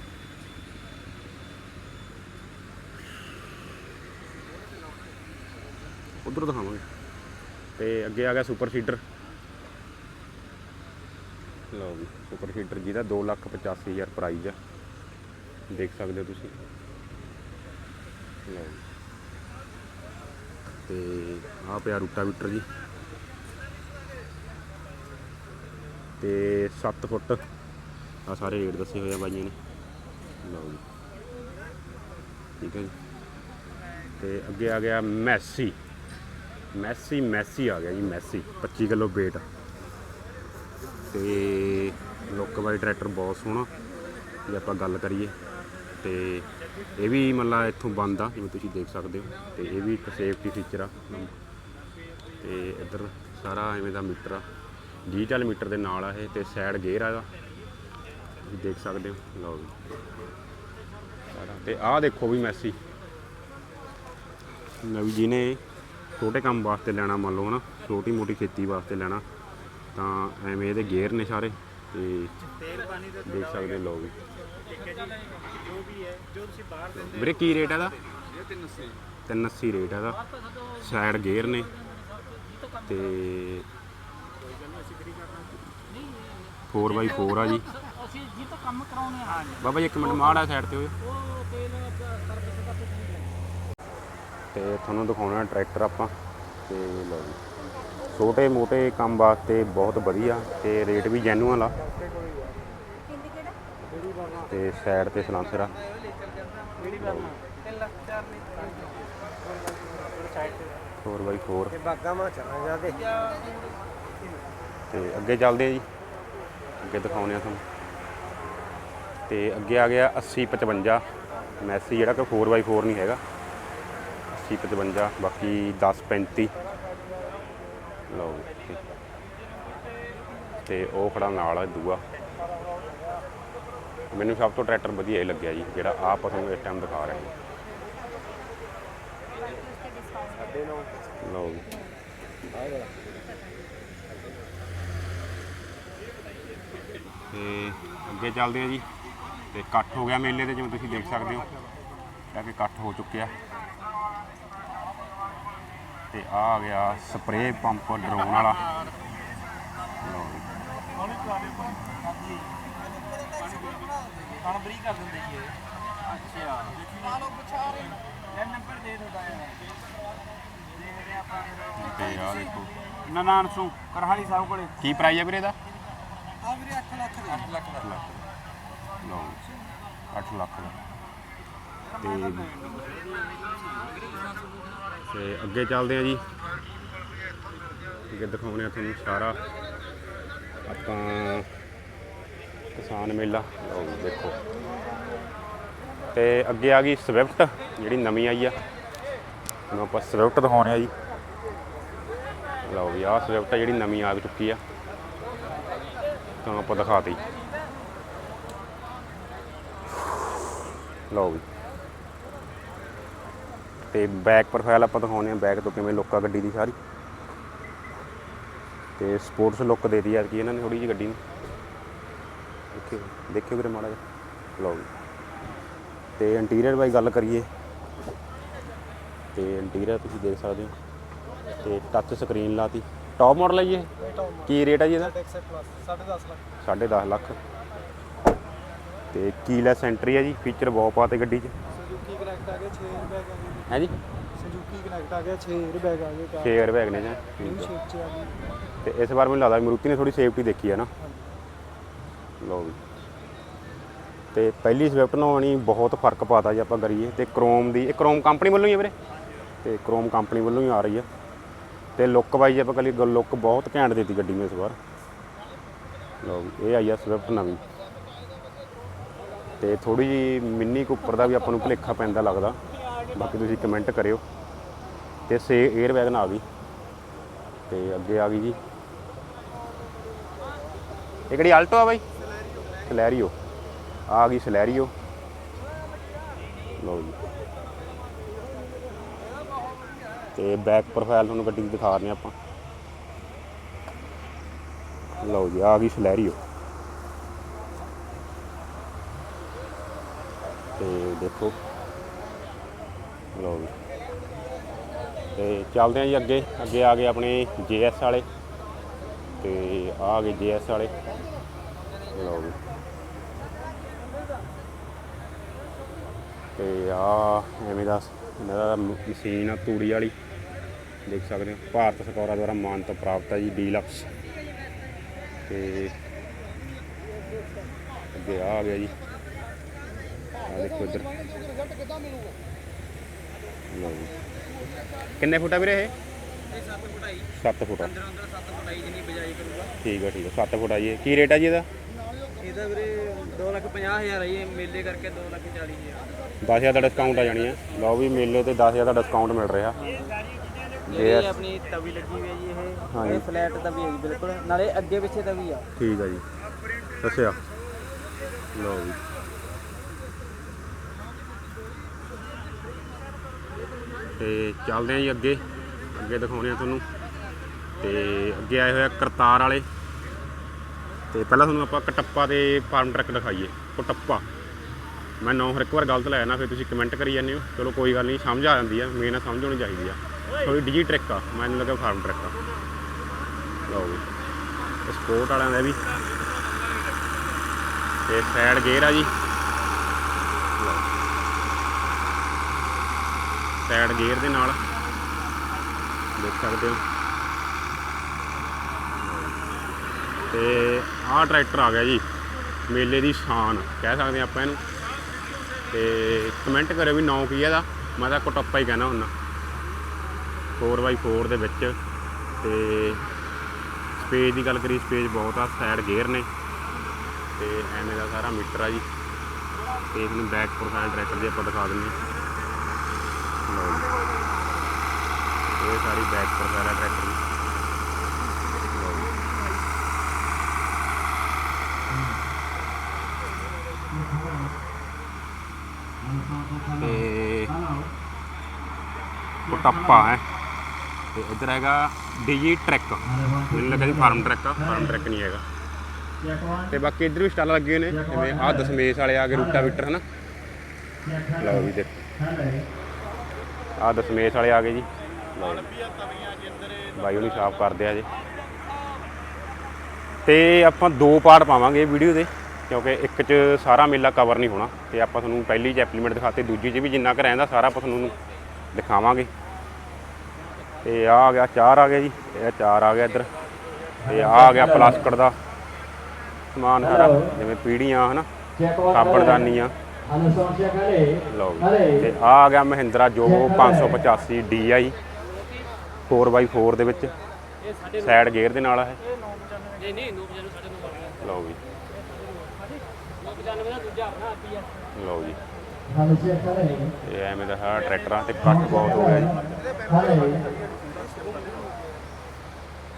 ਉਧਰ ਦਿਖਾਵਾਂਗੇ। ਤੇ ਅੱਗੇ ਆ ਗਿਆ ਸੁਪਰ ਸੀਡਰ ਲਓ ਵੀ ਸੁਪਰ ਸੀਡਰ ਜਿਹਦਾ 2 ਲੱਖ 85000 ਪ੍ਰਾਈਸ ਆ। ਦੇਖ ਸਕਦੇ ਹੋ ਤੁਸੀਂ। ਲਓ ਜੀ। ਤੇ ਆ ਪਿਆ ਰੂਟਾਵੀਟਰ ਜੀ। ਤੇ 7 ਫੁੱਟ। ਆ ਸਾਰੇ ਰੇਟ ਦੱਸੇ ਹੋਏ ਆ ਬਾਈਆਂ ਨੇ। ਲਓ ਜੀ। ਠੀਕ ਹੈ ਜੀ। ਤੇ ਅੱਗੇ ਆ ਗਿਆ ਮੈਸੀ। ਮੈਸੀ ਮੈਸੀ ਆ ਗਿਆ ਜੀ, ਮੈਸੀ। 25 ਕਿਲੋ weight ਤੇ ਲੁੱਕ ਵਾਲੀ ਟਰੈਕਟਰ ਬਹੁਤ ਸੋਹਣਾ। ਜੇ ਆਪਾਂ ਗੱਲ ਕਰੀਏ ਤੇ ਇਹ ਵੀ ਮਤਲਬ ਇੱਥੋਂ ਬੰਦ ਆ, ਜਿਵੇਂ ਤੁਸੀਂ ਦੇਖ ਸਕਦੇ ਹੋ। ਤੇ ਇਹ ਵੀ ਇੱਕ ਸੇਫਟੀ ਫੀਚਰ ਆ। ਤੇ ਇੱਧਰ ਸਾਰਾ ਐਵੇਂ ਦਾ ਮੀਟਰ ਆ। ਡਿਜੀਟਲ ਮੀਟਰ ਦੇ ਨਾਲ ਆ ਇਹ ਤੇ ਸਾਈਡ ਗੇਅਰ ਆਗਾ ਤੁਸੀਂ ਦੇਖ ਸਕਦੇ ਹੋ। ਲਓ ਜੀ। ਤੇ ਆਹ ਦੇਖੋ ਵੀ ਮੈਸੀ। ਨਵੀ ਜੀ ਨੇ ਛੋਟੇ ਕੰਮ ਵਾਸਤੇ ਲੈਣਾ ਮੰਨ ਲਓ ਨਾ ਛੋਟੀ ਮੋਟੀ ਖੇਤੀ ਵਾਸਤੇ ਲੈਣਾ। ਤਾਂ ਐਵੇਂ ਇਹਦੇ ਗੇਅਰ ਨੇ ਸਾਰੇ ਤੇ ਤੇਲ ਪਾਣੀ ਦਾ ਦੇਖ ਸਕਦੇ ਲੋਕ ਲਓ ਠੀਕ ਹੈ ਜੀ ਜੋ ਵੀ ਹੈ ਜੋ ਤੁਸੀਂ ਬਾਹਰ ਦਿੰਦੇ ਵੀਰੇ ਕੀ ਰੇਟ ਇਹਦਾ? ਇਹ 380 380 ਰੇਟ ਇਹਦਾ। ਸਾਈਡ ਗੇਅਰ ਨੇ। ਤੇ 4x4 ਆ ਜੀ ਅਸੀਂ ਜੀ। ਤੋਂ ਕੰਮ ਕਰਾਉਣੇ ਹਾਂ ਬਾਬਾ ਜੀ, ਇੱਕ ਮਿੰਟ, ਮਾੜਾ ਸਾਈਡ ਤੇ ਹੋਇਓ। ਤੇ ਤੁਹਾਨੂੰ ਦਿਖਾਉਣਾ ਟਰੈਕਟਰ ਆਪਾਂ। ਤੇ ਲਓ ਜੀ। ਛੋਟੇ ਮੋਟੇ ਕੰਮ ਵਾਸਤੇ ਬਹੁਤ ਵਧੀਆ ਤੇ ਰੇਟ ਵੀ ਜੈਨੂਅਲ ਆ। ਤੇ ਸਾਈਡ ਤੇ ਸਲਾਂਸਰ ਆ ਕਿਹੜੀ ਕਰਨਾ 3 ਲੱਖ 4 ਨਹੀਂ ਸਾਈਡ ਤੇ 4x4 ਤੇ ਬਾਗਾ ਮਾ ਚਲਾ ਜਾਂਦੇ ਤੇ ਅੱਗੇ ਚੱਲਦੇ ਆ ਜੀ। ਅੱਗੇ ਦਿਖਾਉਂਦੇ ਆ ਤੁਹਾਨੂੰ। ਤੇ ਅੱਗੇ ਆ ਗਿਆ 80 55 ਮੈਸੀ ਜਿਹੜਾ ਕਿ 4x4 ਨਹੀਂ ਹੈਗਾ। 80 55 ਬਾਕੀ 10 35 ਲਓ ਜੀ। ਤੇ ਉਹ ਖੜਾ ਨਾਲ ਆ ਦੂਆ। ਮੈਨੂੰ ਸਭ ਤੋਂ ਟਰੈਕਟਰ ਵਧੀਆ ਇਹ ਲੱਗਿਆ ਜੀ, ਜਿਹੜਾ ਆਪ ਆਪਾਂ ਤੁਹਾਨੂੰ ਇਸ ਟਾਈਮ ਦਿਖਾ ਰਹੇ ਹਾਂ ਲਓ ਜੀ। ਤੇ ਅੱਗੇ ਚੱਲਦੇ ਆ ਜੀ। ਤੇ ਇਕੱਠ ਹੋ ਗਿਆ ਮੇਲੇ ਤੇ ਜਿਵੇਂ ਤੁਸੀਂ ਦੇਖ ਸਕਦੇ ਹੋ। ਤਾਂ ਕਿ ਇਕੱਠ ਹੋ ਚੁੱਕਿਆ। ਤੇ ਆ ਆ ਗਿਆ ਸਪਰੇਅ ਪੰਪ ਡਰੋਨ ਵਾਲਾ। ਲਓ ਜੀ। ਹੁਣ ਬਰੀ ਕਰ ਦਿੰਦੇ ਜੀ ਇਹ ਅੱਛਾ ਆ ਲੋ ਪਛਾਰੇ ਲੈ ਨੰਬਰ ਦੇ ਤੁਹਾਡਾ ਯਾਰ ਦੇਖਦੇ ਆਪਾਂ ਤੇ ਆ ਦੇਖੋ। ਨਨਾਨਸੂ ਕਰਹਾਲੀ ਸਾਹਿਬ ਕੋਲੇ। ਕੀ ਪ੍ਰਾਈਸ ਹੈ ਵੀਰੇ ਦਾ ਆ ਵੀਰੇ 8 ਲੱਖ ਦੇ। 8 ਲੱਖ ਦਾ। ਲਓ 8 ਲੱਖ ਦਾ। ਤੇ ਤੇ ਅੱਗੇ ਚੱਲਦੇ ਆ ਜੀ। ਅੱਗੇ ਦਿਖਾਉਂਦੇ ਆ ਤੁਹਾਨੂੰ ਸਾਰਾ। ਆਪਾਂ ਕਿਸਾਨ ਮੇਲਾ। ਲਓ ਦੇਖੋ। ਤੇ ਅੱਗੇ ਆ ਗਈ ਸਵਿਫਟ, ਜਿਹੜੀ ਨਵੀਂ ਆਈ ਆ। ਤੁਹਾਨੂੰ ਆਪਾਂ ਸਵਿਫਟ ਦਿਖਾਉਂਦੇ ਆ ਜੀ। ਲਓ ਵੀ ਆਹ ਸਵਿਫਟ ਆ ਜਿਹੜੀ ਨਵੀਂ ਆ ਚੁੱਕੀ ਆ। ਤਾਂ ਆਪਾਂ ਦਿਖਾਤੀ ਲਓ ਵੀ ਤੇ ਬੈਕ ਪ੍ਰੋਫਾਈਲ ਆਪਾਂ ਦਿਖਾਉਂਦੇ ਆ ਬੈਕ ਤੋਂ ਕਿਵੇਂ ਲੁੱਕ ਆ ਗੱਡੀ ਦੀ ਸਾਰੀ। ਤੇ ਸਪੋਰਟਸ ਲੁੱਕ ਦੇ ਦਿੱਤੀ ਆ ਕਿ ਇਹਨਾਂ ਨੇ ਥੋੜੀ ਜਿਹੀ ਗੱਡੀ ਨੂੰ। ਦੇਖਿਓ ਦੇਖਿਓ ਵੀਰੇ ਮਾੜਾ ਜਿਹਾ। ਲਓ ਤੇ ਇੰਟੀਰੀਅਰ ਬਾਈ ਗੱਲ ਕਰੀਏ। ਤੇ ਇੰਟੀਰੀਅਰ ਤੁਸੀਂ ਦੇਖ ਸਕਦੇ ਹੋ। ਤੇ ਟੱਚ ਸਕਰੀਨ ਲਾਤੀ। ਟੌਪ ਮਾਡਲ ਹੈ ਜੀ ਇਹ? ਕੀ ਰੇਟ ਹੈ ਜੀ ਇਹਦਾ? Tax plus 10.5 lakh. 10.5 ਲੱਖ। ਤੇ ਕੀਲੈਸ ਐਂਟਰੀ ਹੈ ਜੀ ਫੀਚਰ ਬਹੁਤ ਪਾਤੇ ਗੱਡੀ 'ਚ ਸੁਜ਼ੂਕੀ ਕਨੈਕਟ ਆ ਗਿਆ 6 ਰੁਪਏ ਆ ਗਏ। ਹੈ ਜੀ ਸੁਜ਼ੂਕੀ ਕਨੈਕਟ ਆ ਗਿਆ 6 ਰੁਪਏ ਆ ਗਏ ਕਾਰ। 6 에ਅਰ ਬੈਗ ਨੇ ਜੀ ਆ। ਤੇ ਇਸ ਵਾਰ ਮੈਨੂੰ ਲੱਗਦਾ ਮਰੂਤੀ ਨੇ ਥੋੜੀ ਸੇਫਟੀ ਦੇਖੀ ਹੈ ਨਾ। ਲਓ ਵੀ ਤੇ ਪਹਿਲੀ ਸਵਿਫਟ ਨਾਲੋਂ ਨਹੀਂ ਬਹੁਤ ਫ਼ਰਕ ਪਾਤਾ ਜੀ ਆਪਾਂ ਕਰੀਏ ਤੇ ਕ੍ਰੋਮ ਦੀ ਇਹ ਕ੍ਰੋਮ ਕੰਪਨੀ ਵੱਲੋਂ ਹੀ ਹੈ ਵੀਰੇ? ਤੇ ਕ੍ਰੋਮ ਕੰਪਨੀ ਵੱਲੋਂ ਹੀ ਆ ਰਹੀ ਹੈ ਤੇ ਲੁੱਕ ਵਾਈਜ਼ ਆਪਾਂ ਕਲੀ ਲੁੱਕ ਬਹੁਤ ਘੈਂਟ ਦਿੱਤੀ ਗੱਡੀ ਨੂੰ ਇਸ ਵਾਰ। ਵੀ ਇਹ ਆਈ ਆ ਸਵਿਫਟ ਨਵੀਂ। ਤੇ ਥੋੜੀ ਜੀ ਮਿੰਨੀ ਕੁੱਪਰ ਦਾ ਵੀ ਆਪਾਂ ਨੂੰ ਭੁਲੇਖਾ ਪੈਂਦਾ ਲੱਗਦਾ। ਬਾਕੀ ਤੁਸੀਂ ਕਮੈਂਟ ਕਰਿਓ। ਤੇ ਸੇ 에ਅਰ ਬੈਗ ਆ ਗਈ। ਤੇ ਅੱਗੇ ਆ ਗਈ ਜੀ। ਇਹ ਕਿਹੜੀ ਆਲਟੋ ਆ ਬਾਈ? ਸਲੈਰੀਓ ਆ ਗਈ ਸਲੈਰੀਓ ਲਓ ਜੀ। ਤੇ ਬੈਕ ਪ੍ਰੋਫਾਈਲ ਤੁਹਾਨੂੰ ਗੱਡੀ ਦੀ ਦਿਖਾ ਰਹੇ ਹਾਂ ਆਪਾਂ। ਲਓ ਜੀ, ਆ ਗਈ ਸਲੈਰੀਓ ਤੇ ਦੇਖੋ। ਲਓ ਜੀ। ਤੇ ਚੱਲਦੇ ਹਾਂ ਜੀ ਅੱਗੇ। ਅੱਗੇ ਆ ਗਏ ਆਪਣੇ ਜੇਐਸ ਵਾਲੇ। ਤੇ ਆ ਗਏ ਜੇਐਸ ਵਾਲੇ। ਲਓ ਜੀ। ਤੇ ਆ ਐਵੇਂ ਦਾ ਇਹਨਾਂ ਦਾ ਮਸ਼ੀਨ ਆ ਤੂੜੀ ਵਾਲੀ। ਦੇਖ ਸਕਦੇ ਹੋ। ਭਾਰਤ ਸਰਕਾਰ ਦੁਆਰਾ ਮਾਨਤਾ ਪ੍ਰਾਪਤ ਹੈ ਜੀ, ਡੀਲਕਸ। ਤੇ ਅੱਗੇ ਆ ਗਿਆ ਜੀ। ਆ ਦੇਖੋ ਇੱਧਰ। ਲਓ ਜੀ। ਕਿੰਨੇ ਫੁੱਟ ਆ ਵੀਰੇ ਇਹ? 7 ਫੁੱਟ ਆਈ 7 ਫੁੱਟ ਅੰਦਰ ਅੰਦਰ 7 ਫੁੱਟਾਈ ਜਿੰਨੀ ਬਜਾਈ ਕਰੂਗਾ ਠੀਕ ਹੈ ਠੀਕ ਹੈ 7 ਫੁੱਟ ਆ ਜੀ। ਇਹ। ਕੀ ਰੇਟ ਆ ਜੀ ਇਹਦਾ? ਇਹਦਾ ਵੀਰੇ 2 ਲੱਖ 50 ਹਜ਼ਾਰ ਆਈ ਹੈ ਮੇਲੇ ਕਰਕੇ 2 ਲੱਖ 40 ਹਜ਼ਾਰ। 10000 ਦਾ ਡਿਸਕਾਊਂਟ ਆ ਜਾਣੀ ਹੈ ਲਓ ਵੀ ਮੇਲੇ ਤੇ 10000 ਦਾ ਡਿਸਕਾਊਂਟ ਮਿਲ ਰਿਹਾ। ਇਹ ਆਪਣੀ ਤਵੀ ਲੱਗੀ ਹੋਈ ਹੈ ਜੀ ਇਹ। ਹਾਂਜੀ। ਇਹ ਫਲੈਟ ਤਵੀ ਹੈ ਜੀ ਬਿਲਕੁਲ। ਨਾਲੇ ਅੱਗੇ ਪਿੱਛੇ ਤਵੀ ਆ। ਠੀਕ ਆ ਜੀ। ਦੱਸਿਆ ਲਓ ਜੀ। ਤੇ ਚੱਲਦੇ ਆਂ ਜੀ ਅੱਗੇ। ਅੱਗੇ ਦਿਖਾਉਣੇ ਆ ਤੁਹਾਨੂੰ। ਤੇ ਅੱਗੇ ਆਏ ਹੋਏ ਆ ਕਰਤਾਰ ਵਾਲੇ। ਤੇ ਪਹਿਲਾਂ ਤੁਹਾਨੂੰ ਆਪਾਂ ਕਟੱਪਾ ਤੇ ਫਾਰਮ ਟਰੱਕ ਦਿਖਾਈਏ। ਕਟੱਪਾ। ਮੈਂ ਨੌ ਹਰ ਇੱਕ ਵਾਰ ਗਲਤ ਲੈ ਜਾਣਾ ਫਿਰ ਤੁਸੀਂ ਕਮੈਂਟ ਕਰੀ ਜਾਂਦੇ ਹੋ। ਚਲੋ ਕੋਈ ਗੱਲ ਨਹੀਂ, ਸਮਝ ਆ ਜਾਂਦੀ ਆ। ਮੇਨ ਸਮਝ ਹੋਣੀ ਚਾਹੀਦੀ ਆ। ਥੋੜੀ ਡਿਜੀ ਟਰੱਕ ਆ। ਮੈਨੂੰ ਲੱਗਾ ਫਾਰਮ ਟਰੱਕ ਆ। ਲਓ ਜੀ। ਸਪੋਰਟ ਵਾਲਿਆਂ ਦਾ ਵੀ। ਤੇ ਸਾਈਡ ਗੇਅਰ ਆ ਜੀ। ਸਾਈਡ ਗੇਅਰ ਦੇ ਨਾਲ। ਦੇਖ ਸਕਦੇ ਹੋ। ਤੇ ਆਹ ਟਰੈਕਟਰ ਆ ਗਿਆ ਜੀ। ਮੇਲੇ ਦੀ ਸ਼ਾਨ, ਕਹਿ ਸਕਦੇ ਹਾਂ ਆਪਾਂ ਇਹਨੂੰ। ਤੇ ਕਮੈਂਟ ਕਰਿਓ ਵੀ ਨੌ ਕੀ ਹੈ ਇਹਦਾ। ਮੈਂ ਤਾਂ ਕੋਟੱਪਾ ਹੀ ਕਹਿਣਾ ਹੁੰਦਾ। 4x4 ਦੇ ਵਿੱਚ। ਤੇ ਸਪੇਸ ਦੀ ਗੱਲ ਕਰੀ ਸਪੇਸ ਬਹੁਤ ਆ ਸਾਈਡ ਗੇਅਰ ਨੇ। ਤੇ ਐਵੇਂ ਦਾ ਸਾਰਾ ਮੀਟਰ ਆ ਜੀ। ਤੇ ਇਹਨੂੰ ਬੈਕ ਪ੍ਰੋਫਾਈਲ ਟਰੈਕਟਰ ਦੀ ਆਪਾਂ ਦਿਖਾ ਦਿੰਦੇ ਹਾਂ ਲਓ ਜੀ ਇਹ ਸਾਰੀ ਬੈਕ ਪ੍ਰੋਫਾਈਲ ਆ ਟਰੈਕਟਰ ਦੀ ਤੇ ਕੁਟੱਪਾ ਹੈ। ਤੇ ਇੱਧਰ ਹੈਗਾ ਡੀਜੀ ਟਰੈਕ ਮੈਨੂੰ ਲੱਗਾ ਜੀ ਫਾਰਮ ਟਰੈਕ ਆ ਫਾਰਮ ਟਰੈਕ ਨਹੀਂ ਹੈਗਾ। ਤੇ ਬਾਕੀ ਇੱਧਰ ਵੀ ਸਟਾਲ ਲੱਗੇ ਨੇ, ਜਿਵੇਂ ਆ ਦਸਮੇਸ਼ ਵਾਲੇ ਆ ਗਏ ਰੂਟਾਵੀਟਰ, ਹਨਾ? ਲਓ ਵੀ ਦੇਖੋ। ਆਹ ਦਸਮੇਸ਼ ਵਾਲੇ ਆ ਗਏ ਜੀ। ਬਾਈ ਉਹਨੂੰ ਸਾਫ਼ ਕਰਦੇ ਆ ਜੀ। ਤੇ ਆਪਾਂ ਦੋ ਪਾਰਟ ਪਾਵਾਂਗੇ ਵੀਡੀਓ ਦੇ ਕਿਉਂਕਿ ਇੱਕ 'ਚ ਸਾਰਾ ਮੇਲਾ ਕਵਰ ਨਹੀਂ ਹੋਣਾ ਤੇ ਆਪਾਂ ਤੁਹਾਨੂੰ ਪਹਿਲੀ 'ਚ ਐਪਲੀਮੈਂਟ ਦਿਖਾਤੇ ਦੂਜੀ 'ਚ ਵੀ ਜਿੰਨਾ ਕੁ ਰਹਿੰਦਾ ਸਾਰਾ ਆਪਾਂ ਤੁਹਾਨੂੰ ਦਿਖਾਵਾਂਗੇ। ਤੇ ਆ ਆ ਗਿਆ ਚਾਰ ਆ ਗਿਆ ਜੀ ਇਹ ਚਾਰ ਆ ਗਿਆ ਇੱਧਰ ਤੇ ਆ ਆ ਗਿਆ ਪਲਾਸਟਿਕ ਦਾ ਸਮਾਨ ਸਾਰਾ ਜਿਵੇਂ ਪੀੜੀਆਂ ਹਨਾ ਕਰੇ ਲਓ। ਤੇ ਆ ਆ ਗਿਆ ਮਹਿੰਦਰਾ ਜੋਗੋ 585 DI 4x4 ਦੇ ਵਿੱਚ। ਸਾਈਡ ਗੇਅਰ ਦੇ ਨਾਲ ਹੈ ਨਹੀਂ ਨਹੀਂ 995 ਸਾਡੇ ਨੂੰ ਵਰਗਾ ਲਓ ਜੀ। 995 ਦਾ ਦੂਜਾ ਆਪਣਾ ਆਪੀ ਆ। ਲਓ ਜੀ। ਇਹ ਐਵੇਂ ਦਾ ਸਾਰਾ ਟਰੈਕਟਰ ਤੇ ਕੱਟ ਬਹੁਤ ਹੋ ਗਿਆ ਜੀ।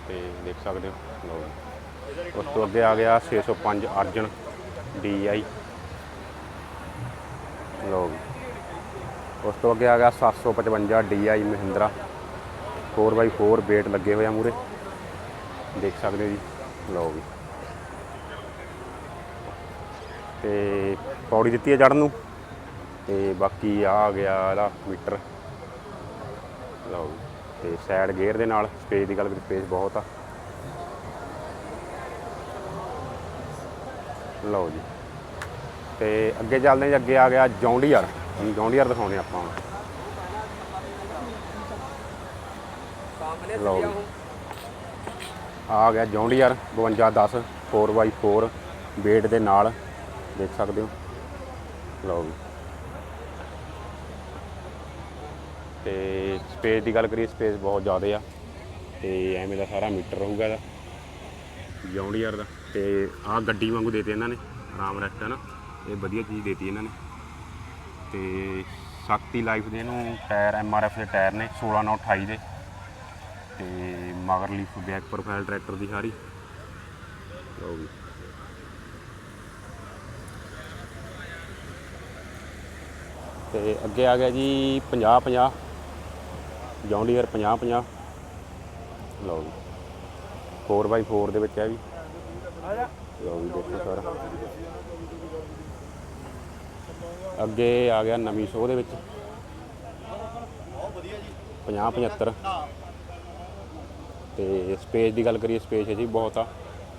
ਤੇ ਦੇਖ ਸਕਦੇ ਹੋ। ਲਓ ਜੀ। ਉਸ ਤੋਂ ਅੱਗੇ ਆ ਗਿਆ 605 ਅਰਜਨ DI ਲਓ ਜੀ। ਉਸ ਤੋਂ ਅੱਗੇ ਆ ਗਿਆ 755 DI ਮਹਿੰਦਰਾ। 4x4 ਵੇਟ ਲੱਗੇ ਹੋਏ ਆ ਮੂਰੇ। ਦੇਖ ਸਕਦੇ ਹੋ ਜੀ। ਲਓ ਜੀ ਤੇ ਪੌੜੀ ਦਿੱਤੀ ਹੈ ਚੜਨ ਨੂੰ। ਤੇ ਬਾਕੀ ਆ ਆ ਗਿਆ ਇਹਦਾ ਮੀਟਰ। ਲਓ ਜੀ ਤੇ ਸਾਈਡ ਗੇਅਰ ਦੇ ਨਾਲ ਸਪੇਸ ਦੀ ਗੱਲ ਕਰੀ ਸਪੇਸ ਬਹੁਤ ਆ। ਲਓ ਜੀ। ਤੇ ਅੱਗੇ ਚੱਲਦੇ ਹਾਂ ਜੀ, ਅੱਗੇ ਆ ਗਿਆ ਜੌਂਡੀਅਰ ਹੁਣ ਜੌਂਡੀਅਰ ਦਿਖਾਉਣੇ ਆਪਾਂ ਹੁਣ। ਲਓ ਜੀ। ਆ ਗਿਆ ਜੌਂਡੀਅਰ 5210 4x4 ਵੇਟ ਦੇ ਨਾਲ, ਦੇਖ ਸਕਦੇ ਹੋ। ਲਓ ਜੀ। ਤੇ ਸਪੇਸ ਦੀ ਗੱਲ ਕਰੀਏ ਸਪੇਸ ਬਹੁਤ ਜ਼ਿਆਦਾ ਆ। ਤੇ ਐਵੇਂ ਦਾ ਸਾਰਾ ਮੀਟਰ ਰਹੂਗਾ ਇਹਦਾ, ਜੌਂਡੀਅਰ ਦਾ। ਤੇ ਆਹ ਗੱਡੀ ਵਾਂਗੂ ਦੇਤੇ ਇਹਨਾਂ ਨੇ, ਆਰਾਮ ਰੈਸਟ ਹੈ ਨਾ ਇਹ ਵਧੀਆ ਚੀਜ਼ ਦੇਤੀ ਇਹਨਾਂ ਨੇ। ਤੇ ਸ਼ਕਤੀ ਲਾਈਫ ਦੇ ਇਹਨੂੰ ਟਾਇਰ ਐਮਆਰਐਫ ਦੇ ਟਾਇਰ ਨੇ 16 ਨਾਲ 28 ਦੇ। ਤੇ ਮਗਰਲੀ ਬੈਕ ਪ੍ਰੋਫਾਈਲ ਟਰੈਕਟਰ ਦੀ ਸਾਰੀ। ਲਓ ਵੀ। ਤੇ ਅੱਗੇ ਆ ਗਿਆ ਜੀ 50 50 ਜੌਂਡੀਅਰ 50 50 ਲਓ ਜੀ 4x4 ਦੇ ਵਿੱਚ ਹੈ ਵੀ। ਲਓ ਵੀ ਦੇਖੋ ਸਾਰਾ। ਅੱਗੇ ਆ ਗਿਆ ਨਵੀਂ ਸੋਹ ਦੇ ਵਿੱਚ। 50 75 ਤੇ ਸਪੇਸ ਦੀ ਗੱਲ ਕਰੀਏ, ਸਪੇਸ ਹੈ ਜੀ ਬਹੁਤ ਆ।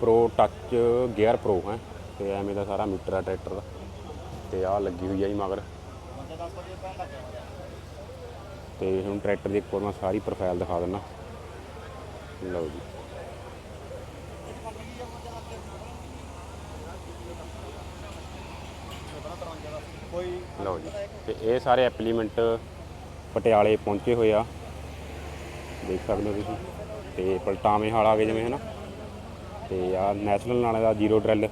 ਪ੍ਰੋ ਟੱਚ ਗੇਅਰ ਪ੍ਰੋ ਹੈ ਤੇ ਐਵੇਂ ਦਾ ਸਾਰਾ ਮੀਟਰ ਆ, ਟਰੈਕਟਰ ਦਾ। ਤੇ ਆ ਲੱਗੀ ਹੋਈ ਆ ਜੀ ਮਗਰ। ਤੇ ਹੁਣ ਟਰੈਕਟਰ ਦੀ ਇੱਕ ਵਾਰ ਮੈਂ ਸਾਰੀ ਪ੍ਰੋਫਾਈਲ ਦਿਖਾ ਦਿੰਦਾ। ਲਓ ਜੀ। ਲਓ ਜੀ। ਤੇ ਇਹ ਸਾਰੇ ਐਪਲੀਮੈਂਟ ਪਟਿਆਲੇ ਪਹੁੰਚੇ ਹੋਏ ਆ। ਦੇਖ ਸਕਦੇ ਹੋ ਤੁਸੀਂ। ਤੇ ਪਲਟਾਵੇਂ ਹਾਲ ਆ ਗਏ ਜਿਵੇਂ, ਹਨਾ? ਤੇ ਆ ਨੈਸ਼ਨਲ ਨਾਲੇ ਦਾ ਜ਼ੀਰੋ ਡਰਿਲ।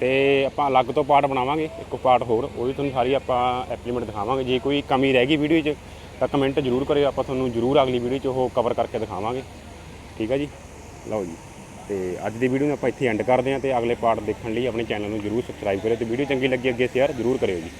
ਤੇ ਆਪਾਂ ਅਲੱਗ ਤੋਂ ਪਾਰਟ ਬਣਾਵਾਂਗੇ, ਇੱਕ ਪਾਰਟ ਹੋਰ, ਉਹ ਵੀ ਤੁਹਾਨੂੰ ਸਾਰੀ ਆਪਾਂ ਐਪਲੀਮੈਂਟ ਦਿਖਾਵਾਂਗੇ। ਜੇ ਕੋਈ ਕਮੀ ਰਹਿ ਗਈ ਵੀਡੀਓ 'ਚ, ਤਾਂ ਕਮੈਂਟ ਜ਼ਰੂਰ ਕਰਿਓ, ਆਪਾਂ ਤੁਹਾਨੂੰ ਜ਼ਰੂਰ ਅਗਲੀ ਵੀਡੀਓ 'ਚ ਉਹ ਕਵਰ ਕਰਕੇ ਦਿਖਾਵਾਂਗੇ। ਠੀਕ ਹੈ ਜੀ? ਲਓ ਜੀ, ਤੇ ਅੱਜ ਦੀ ਵੀਡੀਓ ਨੂੰ ਆਪਾਂ ਇੱਥੇ ਐਂਡ ਕਰਦੇ ਹਾਂ ਤੇ ਅਗਲੇ ਪਾਰਟ ਦੇਖਣ ਲਈ ਆਪਣੇ ਚੈਨਲ ਨੂੰ ਜ਼ਰੂਰ ਸਬਸਕ੍ਰਾਈਬ ਕਰਿਓ ਤੇ ਵੀਡੀਓ ਚੰਗੀ ਲੱਗੀ ਅੱਗੇ ਸ਼ੇਅਰ ਜ਼ਰੂਰ ਕਰਿਓ ਜੀ।